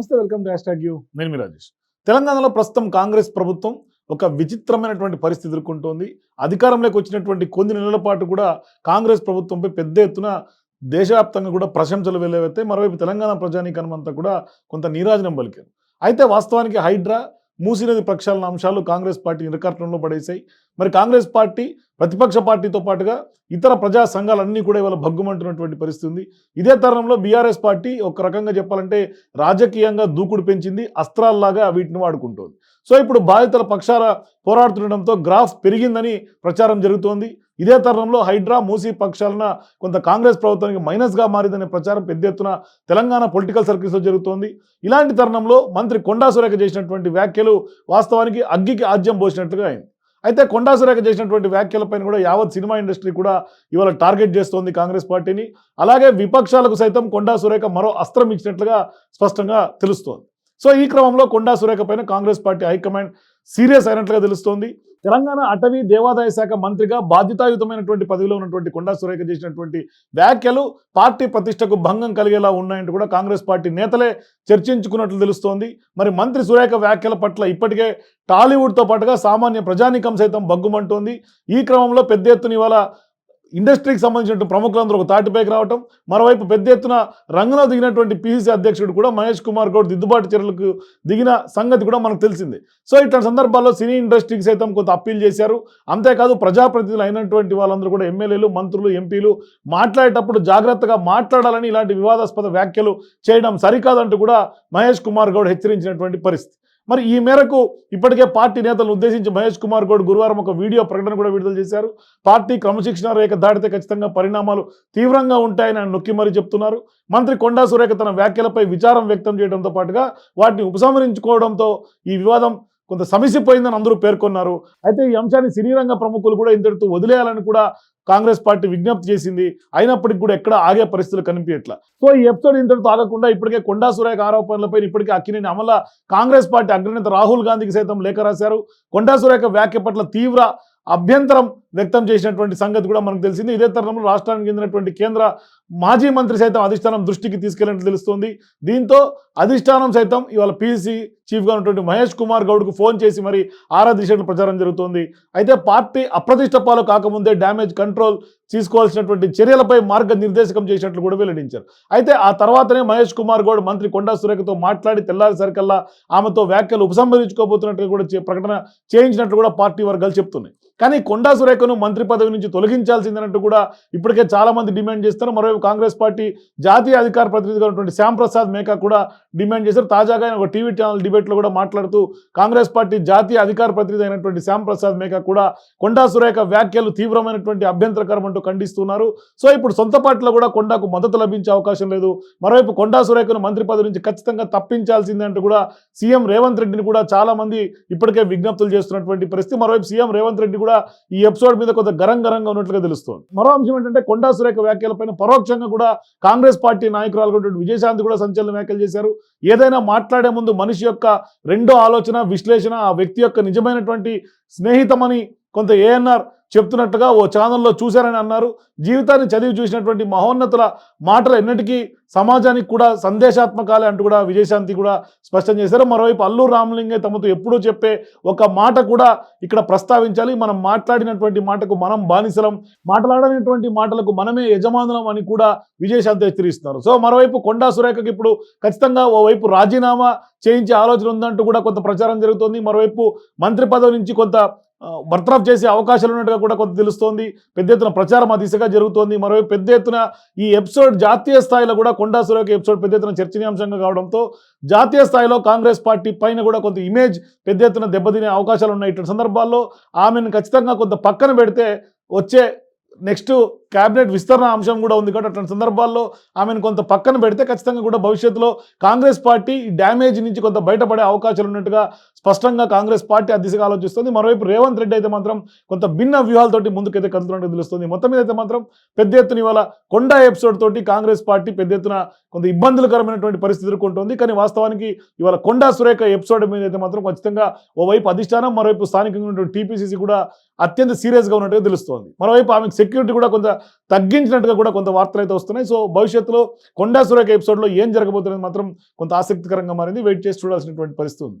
నమస్తే welcome to hash you. నేను మీ రాజేష్. తెలంగాణలో ప్రస్తుతం కాంగ్రెస్ ప్రభుత్వం ఒక విచిత్రమైనటువంటి పరిస్థితి ఎదుర్కొంటోంది. అధికారంలోకి వచ్చినటువంటి కొన్ని నెలల పాటు కూడా కాంగ్రెస్ ప్రభుత్వంపై పెద్ద ఎత్తున దేశవ్యాప్తంగా కూడా ప్రశంసలు వెళ్ళేవైతే మరోవైపు తెలంగాణ ప్రజానీకరణం అంతా కూడా కొంత నీరాజనం పలికారు. అయితే వాస్తవానికి హైడ్రా మూసినది ప్రక్షాళన అంశాలు కాంగ్రెస్ పార్టీ నిరకరణలో పడేశాయి. మరి కాంగ్రెస్ పార్టీ ప్రతిపక్ష పార్టీతో పాటుగా ఇతర ప్రజా సంఘాలన్నీ కూడా ఇవాళ భగ్గుమంటున్నటువంటి పరిస్థితి ఉంది ఇదే తరుణంలో బీఆర్ఎస్ పార్టీ ఒక రకంగా చెప్పాలంటే రాజకీయంగా దూకుడు పెంచింది అస్త్రాల్లాగా వీటిని వాడుకుంటోంది. సో ఇప్పుడు బాధితుల పక్షాల పోరాడుతుండడంతో గ్రాఫ్ పెరిగిందని ప్రచారం జరుగుతోంది. ఇదే తరుణంలో హైడ్రా మూసీ పక్షాలన కొంత కాంగ్రెస్ ప్రభుత్వానికి మైనస్గా మారిందనే ప్రచారం పెద్ద ఎత్తున తెలంగాణ పొలిటికల్ సర్కిల్స్లో జరుగుతోంది. ఇలాంటి తరుణంలో మంత్రి కొండా సురేఖ చేసినటువంటి వ్యాఖ్యలు వాస్తవానికి అగ్గికి ఆజ్యం పోసినట్లుగా అయింది. అయితే కొండా సురేఖ చేసినటువంటి వ్యాఖ్యలపైన కూడా యావత్ సినిమా ఇండస్ట్రీ కూడా ఇవాళ టార్గెట్ చేస్తోంది కాంగ్రెస్ పార్టీని. అలాగే విపక్షాలకు సైతం కొండా సురేఖ మరో అస్త్రం ఇచ్చినట్లుగా స్పష్టంగా తెలుస్తోంది. సో ఈ క్రమంలో కొండా సురేఖ పైన Congress party high command serious అయినట్లుగా తెలుస్తోంది. తెలంగాణ అటవీ దేవాదాయ శాఖ మంత్రిగా బాధ్యతాయుతమైనటువంటి పదవిలో ఉన్నటువంటి కొండా సురేఖ చేసినటువంటి వ్యాఖ్యలు పార్టీ ప్రతిష్టకు భంగం కలిగేలా ఉన్నాయంటూ కూడా కాంగ్రెస్ పార్టీ నేతలే చర్చించుకున్నట్లు తెలుస్తోంది. మరి మంత్రి సురేఖ వ్యాఖ్యల పట్ల ఇప్పటికే టాలీవుడ్తో పాటుగా సామాన్య ప్రజానీకం సైతం బగ్గుమంటోంది ఈ క్రమంలో పెద్ద ఎత్తున ఇవాళ ఇండస్ట్రీకి సంబంధించిన ప్రముఖులందరూ ఒక తాటిపైకి రావటం మరోవైపు పెద్ద ఎత్తున రంగంలో దిగినటువంటి పీసీసీ అధ్యక్షుడు కూడా మహేష్ కుమార్ గౌడ్ దిద్దుబాటు చర్యలకు దిగిన సంగతి కూడా మనకు తెలిసింది. సో ఇట్లాంటి సందర్భాల్లో సినీ ఇండస్ట్రీకి సైతం కొంత అప్పీల్ చేశారు. అంతేకాదు ప్రజాప్రతినిధులు అయినటువంటి వాళ్ళందరూ కూడా ఎమ్మెల్యేలు మంత్రులు ఎంపీలు మాట్లాడేటప్పుడు జాగ్రత్తగా మాట్లాడాలని ఇలాంటి వివాదాస్పద వ్యాఖ్యలు చేయడం సరికాదంటూ కూడా మహేష్ కుమార్ గౌడ్ హెచ్చరించినటువంటి పరిస్థితి. మరి ఈ మేరకు ఇప్పటికే పార్టీ నేతలను ఉద్దేశించి మహేష్ కుమార్ గౌడ్ గురువారం ఒక వీడియో ప్రకటన కూడా విడుదల చేశారు. పార్టీ క్రమశిక్షణ రేఖ దాటితే ఖచ్చితంగా పరిణామాలు తీవ్రంగా ఉంటాయని ఆయన నొక్కి మరీ చెప్తున్నారు. మంత్రి కొండా సురేఖ తన వ్యాఖ్యలపై విచారం వ్యక్తం చేయడంతో పాటుగా వాటిని ఉపసంహరించుకోవడంతో ఈ వివాదం కొంత సమసిపోయిందని అందరూ పేర్కొన్నారు. అయితే ఈ అంశాన్ని సినీ రంగ ప్రముఖులు కూడా ఇంతటితో వదిలేయాలని కూడా కాంగ్రెస్ పార్టీ విజ్ఞప్తి చేసింది. అయినప్పటికీ కూడా ఎక్కడ ఆగే పరిస్థితులు కనిపించట్ల. సో ఈ ఎపిసోడ్ ఇంతటితో ఆగకుండా ఇప్పటికే కొండా సురేఖ ఆరోపణలపై ఇప్పటికే అక్కినేని అమల కాంగ్రెస్ పార్టీ అగ్రనేత రాహుల్ గాంధీకి సైతం లేఖ రాశారు. కొండా సురేఖ వ్యాఖ్య పట్ల తీవ్ర అభ్యంతరం వ్యక్తం చేసినటువంటి సంగతి కూడా మనకు తెలిసింది. ఇదే తరుణంలో రాష్ట్రానికి చెందినటువంటి కేంద్ర మాజీ మంత్రి సైతం అధిష్టానం దృష్టికి తీసుకెళ్ళినట్లు తెలుస్తోంది. దీంతో అధిష్టానం సైతం ఇవాళ పీసీ చీఫ్గా ఉన్నటువంటి మహేష్ కుమార్ గౌడ్కు ఫోన్ చేసి మరి ఆరా దిశలో ప్రచారం జరుగుతోంది. అయితే పార్టీ అప్రతిష్ట పాలు కాకముందే డ్యామేజ్ కంట్రోల్ తీసుకోవాల్సినటువంటి చర్యలపై మార్గనిర్దేశకం చేసినట్లు కూడా వెల్లడించారు. అయితే ఆ తర్వాతనే మహేష్ కుమార్ గౌడ్ మంత్రి కొండా సురేఖతో మాట్లాడి తెల్లారిసరికల్లా ఆమెతో వ్యాఖ్యలు ఉపసంహరించుకోబోతున్నట్లు కూడా చే- ప్రకటన చేయించినట్లు కూడా పార్టీ వర్గాలు చెప్తున్నాయి. కానీ కొండా సురేఖను మంత్రి పదవి నుంచి తొలగించాల్సిందన్నట్టు కూడా ఇప్పటికే చాలా మంది డిమాండ్ చేస్తారు మరోవైపు కాంగ్రెస్ పార్టీ జాతీయ అధికార ప్రతినిధిగా ఉన్నటువంటి శ్యాంప్రసాద్ మేకా కూడా డిమాండ్ చేశారు. తాజాగా ఆయన ఒక టీవీ ఛానల్ డిబేట్లో కూడా మాట్లాడుతూ కాంగ్రెస్ పార్టీ జాతీయ అధికార ప్రతినిధి అయినటువంటి శ్యామ్ ప్రసాద్ మేకా కూడా కొండా సురేఖ వ్యాఖ్యలు తీవ్రమైనటువంటి అభ్యంతరకరం అంటూ ఖండిస్తున్నారు. సో ఇప్పుడు సొంత పార్టీలో కూడా కొండాకు మద్దతు లభించే అవకాశం లేదు. మరోవైపు కొండా సురేఖను మంత్రి పదవి నుంచి ఖచ్చితంగా తప్పించాల్సిందే అంటూ కూడా సీఎం రేవంత్ రెడ్డిని కూడా చాలా మంది ఇప్పటికే విజ్ఞప్తులు చేస్తున్నటువంటి పరిస్థితి. మరోవైపు సీఎం రేవంత్ రెడ్డి కూడా ఈ ఎపిసోడ్ మీద కొంత గరం గరంగా ఉన్నట్లుగా తెలుస్తోంది. మరో అంశం ఏంటంటే కొండా సురేఖ వ్యాఖ్యలపైన పరోక్షంగా కూడా కాంగ్రెస్ పార్టీ నాయకురాలు కూడా విజయశాంతి కూడా సంచలన వ్యాఖ్యలు చేశారు. ఏదైనా మాట్లాడే ముందు మనిషి యొక్క రెండో ఆలోచన విశ్లేషణ ఆ వ్యక్తి యొక్క నిజమైనటువంటి స్నేహితమని కొంత ఏఎన్ఆర్ చెప్తున్నట్టుగా ఓ ఛానల్లో చూశారని అన్నారు. జీవితాన్ని చదివి చూసినటువంటి మహోన్నతుల మాటలు ఎన్నటికీ సమాజానికి కూడా సందేశాత్మకాలే అంటూ కూడా విజయశాంతి కూడా స్పష్టం చేశారు. మరోవైపు అల్లు రామలింగే తమతో ఎప్పుడూ చెప్పే ఒక మాట కూడా ఇక్కడ ప్రస్తావించాలి. మనం మాట్లాడినటువంటి మాటకు మనం బానిసలం మాట్లాడనటువంటి మాటలకు మనమే యజమానులం అని కూడా విజయశాంతి హెచ్చరిస్తున్నారు. సో మరోవైపు కొండా సురేఖకి ఇప్పుడు ఖచ్చితంగా ఓవైపు రాజీనామా చేయించే ఆలోచన ఉందంటూ కూడా కొంత ప్రచారం జరుగుతోంది. మరోవైపు మంత్రి పదవి నుంచి కొంత బర్తరఫ్ చేసే అవకాశాలు ఉన్నట్టుగా కూడా కొంత తెలుస్తోంది. పెద్ద ఎత్తున ప్రచారం ఆ దిశగా జరుగుతోంది. మరోవైపు పెద్ద ఎత్తున ఈ ఎపిసోడ్ జాతీయ స్థాయిలో కూడా కొండా సురేఖ ఎపిసోడ్ పెద్ద ఎత్తున చర్చనీయాంశంగా కావడంతో జాతీయ స్థాయిలో కాంగ్రెస్ పార్టీ పైన కూడా కొంత ఇమేజ్ పెద్ద ఎత్తున దెబ్బతినే అవకాశాలు ఉన్నాయి. ఇటువంటి సందర్భాల్లో ఆమెను ఖచ్చితంగా కొంత పక్కన పెడితే వచ్చే నెక్స్ట్ క్యాబినెట్ విస్తరణ అంశం కూడా ఉంది కాబట్టి అట్లాంటి సందర్భాల్లో ఆమెను కొంత పక్కన పెడితే ఖచ్చితంగా కూడా భవిష్యత్తులో కాంగ్రెస్ పార్టీ ఈ డ్యామేజ్ నుంచి కొంత బయటపడే అవకాశాలు ఉన్నట్టుగా స్పష్టంగా కాంగ్రెస్ పార్టీ ఆ దిశగా ఆలోచిస్తుంది. మరోవైపు రేవంత్ రెడ్డి అయితే మాత్రం కొంత భిన్న వ్యూహాలతోటి ముందుకైతే కదులుతున్నట్టు తెలుస్తుంది. మొత్తం మీద అయితే మాత్రం పెద్ద ఎత్తున ఇవాళ కొండ ఎపిసోడ్ తోటి కాంగ్రెస్ పార్టీ పెద్ద ఎత్తున కొంత ఇబ్బందులకరమైనటువంటి పరిస్థితి ఎదుర్కొంటుంది. కానీ వాస్తవానికి ఇవాళ కొండా సురేఖ ఎపిసోడ్ మీద అయితే మాత్రం ఖచ్చితంగా ఓవైపు అధిష్టానం మరోవైపు స్థానికంగా ఉన్నటువంటి టీపీసీసీ కూడా అత్యంత సీరియస్గా ఉన్నట్టుగా తెలుస్తోంది. మరోవైపు ఆమెకు సెక్యూరిటీ కూడా కొంత తగ్గించినట్టుగా కూడా కొంత వార్తలు అయితే వస్తున్నాయి. సో భవిష్యత్తులో కొండా సురేఖ ఎపిసోడ్లో ఏం జరగబోతున్నది మాత్రం కొంత ఆసక్తికరంగా మారింది. వెయిట్ చేసి చూడాల్సినటువంటి పరిస్థితి ఉంది.